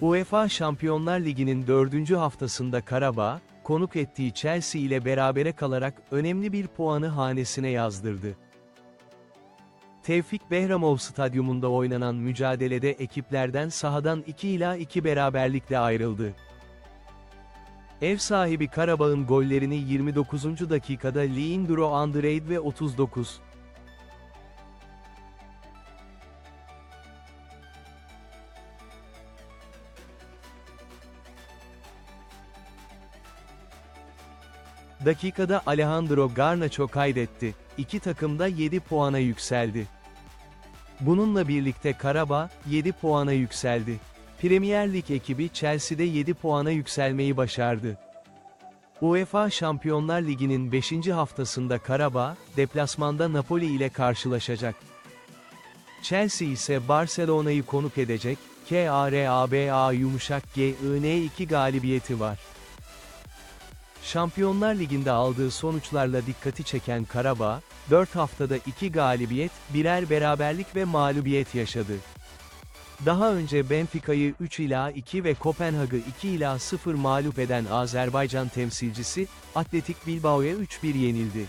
UEFA Şampiyonlar Ligi'nin dördüncü haftasında Karabağ, konuk ettiği Chelsea ile berabere kalarak önemli bir puanı hanesine yazdırdı. Tevfik Behramov Stadyumunda oynanan mücadelede ekiplerden sahadan 2 ila 2 beraberlikle ayrıldı. Ev sahibi Karabağ'ın gollerini 29. dakikada Leandro Andrade ve 39. dakikada Alejandro Garnacho kaydetti. İki takım da 7 puana yükseldi. Bununla birlikte Karabağ, 7 puana yükseldi. Premier Lig ekibi Chelsea'de 7 puana yükselmeyi başardı. UEFA Şampiyonlar Ligi'nin 5. haftasında Karabağ, deplasmanda Napoli ile karşılaşacak. Chelsea ise Barcelona'yı konuk edecek, KARABA yumuşak GIN2 galibiyeti var. Şampiyonlar Ligi'nde aldığı sonuçlarla dikkati çeken Karabağ, 4 haftada 2 galibiyet, birer beraberlik ve mağlubiyet yaşadı. Daha önce Benfica'yı 3 ila 2 ve Kopenhag'ı 2 ila 0 mağlup eden Azerbaycan temsilcisi, Atletik Bilbao'ya 3-1 yenildi.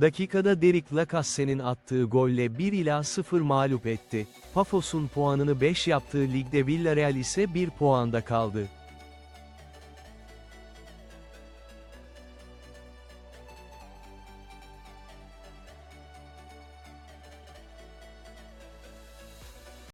Dakikada Derik Lacazzette'nin attığı golle 1 ila 0 mağlup etti. Pafos'un puanını 5 yaptığı ligde Villarreal ise 1 puanda kaldı.